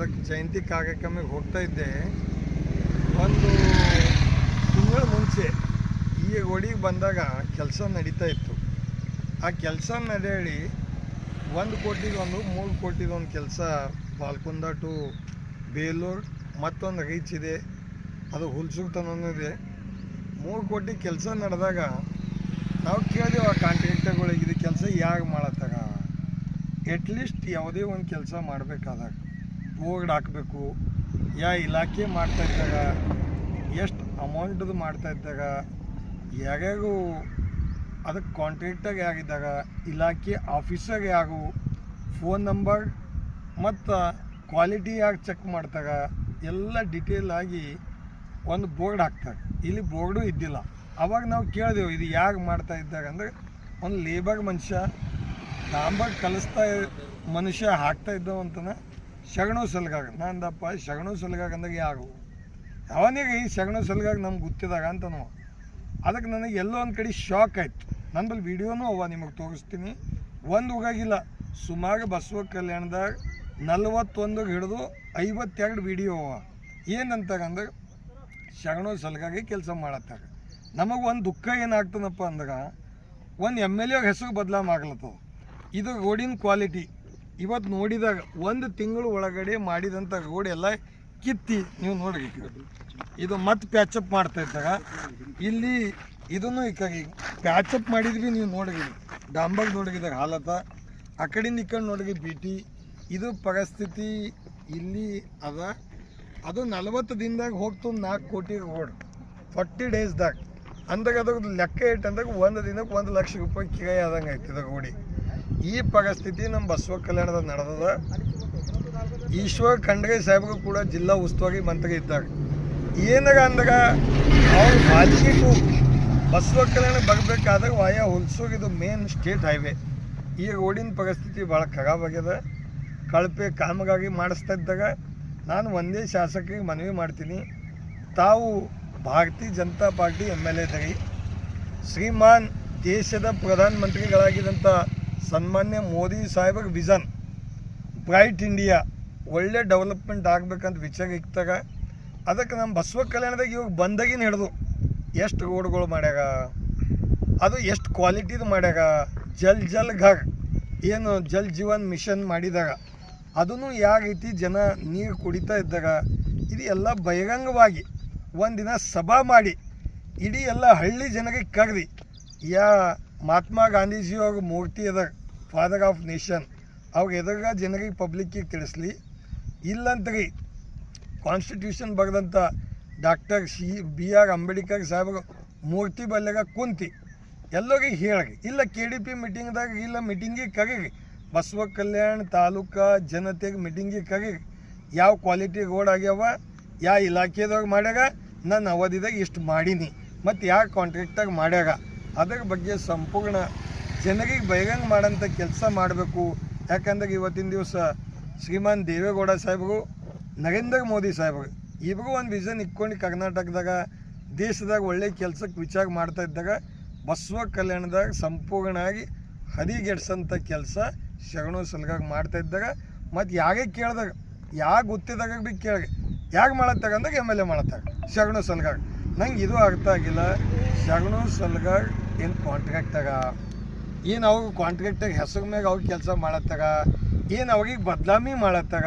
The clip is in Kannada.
ಅದಕ್ಕೆ ಜಯಂತಿ ಕಾರ್ಯಕ್ರಮಕ್ಕೆ ಹೋಗ್ತಾ ಇದ್ದೆ. ಒಂದು ತಿಂಗಳ ಮುಂಚೆ ಈ ರೋಡಿಗೆ ಬಂದಾಗ ಕೆಲಸ ನಡೀತಾ ಇತ್ತು. ಆ ಕೆಲಸ ನಡೆಯಲಿ ಒಂದು ಕೋಟಿದೊಂದು ಮೂರು ಕೋಟಿದೊಂದು ಕೆಲಸ ಬಾಲ್ಕುಂದ ಟು ಬೇಲೂರು, ಮತ್ತೊಂದು ರೀಚ್ ಇದೆ. ಅದು ಹುಲ್ಸುಗ್ತನೊಂದಿದೆ ಮೂರು ಕೋಟಿ ಕೆಲಸ ನಡೆದಾಗ ನಾವು ಕೇಳಿದೆವು ಆ ಕಾಂಟ್ರಾಕ್ಟರ್ಗಳಿಗೆ, ಇದು ಕೆಲಸ ಯಾಕೆ ಮಾಡತ್ತಾಗ ಎಟ್ಲೀಸ್ಟ್ ಯಾವುದೇ ಒಂದು ಕೆಲಸ ಮಾಡಬೇಕಾದಾಗ. ಬೋರ್ಡ್ ಹಾಕಬೇಕು. ಯಾ ಇಲಾಖೆ ಮಾಡ್ತಾ ಇದ್ದಾಗ, ಎಷ್ಟು ಅಮೌಂಟದು ಮಾಡ್ತಾ ಇದ್ದಾಗ, ಯಾರ್ಯಾರು ಅದಕ್ಕೆ ಕಾಂಟ್ರಾಕ್ಟಾಗ ಯಾರಿದ್ದಾಗ ಇಲಾಖೆ ಆಫೀಸರ್ ಯಾರು ಫೋನ್ ನಂಬರ್ ಮತ್ತು ಕ್ವಾಲಿಟಿ ಯಾಕೆ ಚೆಕ್ ಮಾಡ್ತಾಗ, ಎಲ್ಲ ಡಿಟೇಲ್ ಆಗಿ ಒಂದು ಬೋರ್ಡ್ ಹಾಕ್ತಾರೆ. ಇಲ್ಲಿ ಬೋರ್ಡು ಇದ್ದಿಲ್ಲ. ಅವಾಗ ನಾವು ಕೇಳಿದೆವು, ಇದು ಯಾಕೆ ಮಾಡ್ತಾ ಇದ್ದಾಗ ಅಂದ್ರೆ, ಒಂದು ಲೇಬರ್ ಮನುಷ್ಯ ಡಾಂಬರ್ ಕಲಿಸ್ತಾ ಮನುಷ್ಯ ಹಾಕ್ತಾ ಇದ್ದವ ಶಗಣು ಸಲಗಾಗ ನಂದಪ್ಪ ಶಗಣು ಸಲಗಾಗ ಅಂದಾಗ ಯಾರು ಅವನಿಗೆ ಈ ಶಗಣು ಸಲಗಾಗ ನಮ್ಗೆ ಗೊತ್ತಿದಾಗ ಅಂತ ನಾವು. ಅದಕ್ಕೆ ನನಗೆ ಎಲ್ಲೋ ಒಂದು ಕಡೆ ಶಾಕ್ ಆಯ್ತು. ನನ್ನ ಬಳಿ ವಿಡಿಯೋನೂ ಅವ ನಿಮಗೆ ತೋರಿಸ್ತೀನಿ. ಒಂದು ಹೋಗಾಗಿಲ್ಲ ಸುಮಾರು ಬಸವ ಕಲ್ಯಾಣದಾಗ ನಲ್ವತ್ತೊಂದು ಹಿಡಿದು ಐವತ್ತೆರಡು ವಿಡಿಯೋ ಅವ ಏನಂತಾಗಂದ್ರೆ ಶಗಣು ಸಲಗಾಗಿ ಕೆಲಸ ಮಾಡತ್ತಾಗ. ನಮಗೆ ಒಂದು ದುಃಖ ಏನಾಗ್ತದಪ್ಪ ಅಂದ್ರೆ ಒಂದು ಎಂ ಎಲ್ ಎ ಹೆಸರು ಆಗ್ಲತ್ತದ. ಇದು ರೋಡಿನ ಕ್ವಾಲಿಟಿ ಇವತ್ತು ನೋಡಿದಾಗ ಒಂದು ತಿಂಗಳು ಒಳಗಡೆ ಮಾಡಿದಂಥ ರೋಡ್ ಎಲ್ಲ ಕಿತ್ತಿ, ನೀವು ನೋಡಬೇಕು ಇದು. ಮತ್ತೆ ಪ್ಯಾಚಪ್ ಮಾಡ್ತಾ ಇದ್ದಾಗ, ಇಲ್ಲಿ ಇದನ್ನು ಈಗ ಪ್ಯಾಚಪ್ ಮಾಡಿದ್ವಿ ನೀವು ನೋಡಿದ್ರಿ ಡಾಂಬರ್ ನೋಡಿದಾಗ ಹಾಲತ ಆ ಕಡೆಯಿಂದ ಈ ಕಡೆ ಬಿಟಿ ಇದು ಪರಿಸ್ಥಿತಿ ಇಲ್ಲಿ ಅದ. ಅದು ನಲವತ್ತು ದಿನದಾಗ ಹೋಗ್ತು ನಾಲ್ಕು ಕೋಟಿ ರೋಡ್ ಫಾರ್ಟಿ ಡೇಸ್ದಾಗ ಅಂದಾಗ ಅದ್ರ ಲೆಕ್ಕ ಇಟ್ಟಂದಾಗ ಒಂದು ದಿನಕ್ಕೆ ಒಂದು ಲಕ್ಷ ರೂಪಾಯಿ ಕಿರಾಯ ಆದಂಗೆ ಆಯ್ತು ಇದಾಗ ಗೋಡಿ ಈ ಪರಿಸ್ಥಿತಿ ನಮ್ಮ ಬಸವ ಕಲ್ಯಾಣದ ನಡೆದದ. ಈಶ್ವರ್ ಖಂಡ್ರೆ ಸಾಹೇಬ್ರು ಕೂಡ ಜಿಲ್ಲಾ ಉಸ್ತುವಾರಿ ಮಂತ್ರಿ ಇದ್ದಾರೆ. ಏನಾರ ಅಂದ್ರೆ ಅವ್ರು ಮಾಜಿಗೂ ಬಸವ ಕಲ್ಯಾಣ ಬರಬೇಕಾದ್ರೆ ವಾಯ ಇದು ಮೇನ್ ಸ್ಟೇಟ್ ಹೈವೇ ಈ ರೋಡಿನ ಪರಿಸ್ಥಿತಿ ಭಾಳ ಖರಾಬ್ ಆಗ್ಯದ. ಕಳಪೆ ಕಾಮಗಾರಿ ಮಾಡಿಸ್ತಾ ಇದ್ದಾಗ ನಾನು ಒಂದೇ ಶಾಸಕರಿಗೆ ಮನವಿ ಮಾಡ್ತೀನಿ. ತಾವು Bharatiya Janata Party M L ಎದರಿ ಶ್ರೀಮಾನ್ ದೇಶದ ಪ್ರಧಾನಮಂತ್ರಿಗಳಾಗಿದ್ದಂಥ ಸನ್ಮಾನ್ಯ ಮೋದಿ ಸಾಹೇಬರ ವಿಷನ್ ಬ್ರೈಟ್ ಇಂಡಿಯಾ, ಒಳ್ಳೆ ಡೆವಲಪ್ಮೆಂಟ್ ಆಗಬೇಕಂತ ವಿಚಾರ ಇಕ್ತಾಗ ಅದಕ್ಕೆ ನಮ್ಮ ಬಸವ ಕಲ್ಯಾಣದಾಗ ಇವಾಗ ಬಂದಾಗಿನ ಹಿಡಿದು ಎಷ್ಟು ರೋಡ್ಗಳು ಮಾಡ್ಯಾಗ, ಅದು ಎಷ್ಟು ಕ್ವಾಲಿಟಿದು ಮಾಡ್ಯಾಗ, ಜಲ್ ಜಲ್ ಘರ್, ಏನು ಜಲ್ ಜೀವನ್ ಮಿಷನ್ ಮಾಡಿದಾಗ, ಅದನ್ನು ಯಾವ ರೀತಿ ಜನ ನೀರು ಕುಡಿತಾ ಇದ್ದಾಗ, ಇದು ಎಲ್ಲ ಬಹಿರಂಗವಾಗಿ ಒಂದಿನ ಸಭಾ ಮಾಡಿ, ಇಡೀ ಎಲ್ಲ ಹಳ್ಳಿ ಜನರಿಗೆ ಕರೆದಿ, ಯಾ ಮಹಾತ್ಮ ಗಾಂಧೀಜಿಯವ್ರ ಮೂರ್ತಿ ಅದ ಫಾದರ್ ಆಫ್ ನೇಷನ್ ಅವ್ರ ಎದುರಾಗ ಜನರಿಗೆ ಪಬ್ಲಿಕ್ಕಿಗೆ ತಿಳಿಸ್ಲಿ. ಇಲ್ಲಂತ್ರಿ ಕಾನ್ಸ್ಟಿಟ್ಯೂಷನ್ ಬರೆದಂಥ doctor C B R Ambedkar ಸಾಹೇಬ್ರ ಮೂರ್ತಿ ಬಲ್ಯಾಗ ಕುಂತಿ. ಎಲ್ಲರಿಗೆ ಹೇಳಿ ಇಲ್ಲ ಕೆ ಡಿ ಪಿ ಮೀಟಿಂಗ್ದಾಗ ಇಲ್ಲ ಮೀಟಿಂಗಿಗೆ ಕರೀರಿ. ಬಸವ ಕಲ್ಯಾಣ ತಾಲೂಕಾ ಜನತೆಗೆ ಮೀಟಿಂಗಿಗೆ ಕರೀರಿ. ಯಾವ ಕ್ವಾಲಿಟಿ ರೋಡ್ ಆಗ್ಯಾವ ಯಾವ ಇಲಾಖೆದಾಗ ಮಾಡ್ಯಾಗ ನಾನು ಅವಧಿದಾಗ ಇಷ್ಟು ಮಾಡೀನಿ. ಮತ್ತು ಯಾವ ಕಾಂಟ್ರಾಕ್ಟಾಗ ಮಾಡ್ಯಾಗ ಅದರ ಬಗ್ಗೆ ಸಂಪೂರ್ಣ ಜನರಿಗೆ ಬಹಿರಂಗ ಮಾಡೋಂಥ ಕೆಲಸ ಮಾಡಬೇಕು. ಯಾಕಂದ್ರೆ ಇವತ್ತಿನ ದಿವಸ ಶ್ರೀಮಾನ್ ದೇವೇಗೌಡ ಸಾಹೇಬರು, ನರೇಂದ್ರ ಮೋದಿ ಸಾಹೇಬರು ಇಬ್ಬರು ಒಂದು ವಿಷನ್ ಇಟ್ಕೊಂಡು ಕರ್ನಾಟಕದಾಗ, ದೇಶದಾಗ ಒಳ್ಳೆ ಕೆಲಸಕ್ಕೆ ವಿಚಾರ ಮಾಡ್ತಾ ಇದ್ದಾಗ ಬಸವ ಕಲ್ಯಾಣದಾಗ ಸಂಪೂರ್ಣವಾಗಿ ಹದಿಗೆಡ್ಸಂಥ ಕೆಲಸ ಶರಣು ಸಲಗಾಗ ಮಾಡ್ತಾ ಇದ್ದಾಗ ಮತ್ತು ಯಾರೇ ಕೇಳಿದಾಗ ಯಾಕೆ ಗೊತ್ತಿದ್ದಾಗ ಭೀ ಕೇಳಿ ಯಾಕೆ ಮಾಡತ್ತಾಗ ಅಂದಾಗ ಎಂ ಎಲ್ ಎ ಮಾಡತ್ತಾಗ ಶರಣು ಸಲಗಾಗ. ನಂಗೆ ಇದು ಅರ್ಥ ಆಗಿಲ್ಲ. ಶರಣು ಸಲ್ಗಡ್ ಏನು ಕಾಂಟ್ರಾಕ್ಟಾಗ ಏನು ಅವು ಕಾಂಟ್ರಾಕ್ಟಾಗ ಹೆಸರು ಮ್ಯಾಗ ಅವ್ರು ಕೆಲಸ ಮಾಡತ್ತಾಗ? ಏನು ಅವ್ರಿಗೆ ಬದಲಾಮಿ ಮಾಡತ್ತಾಗ?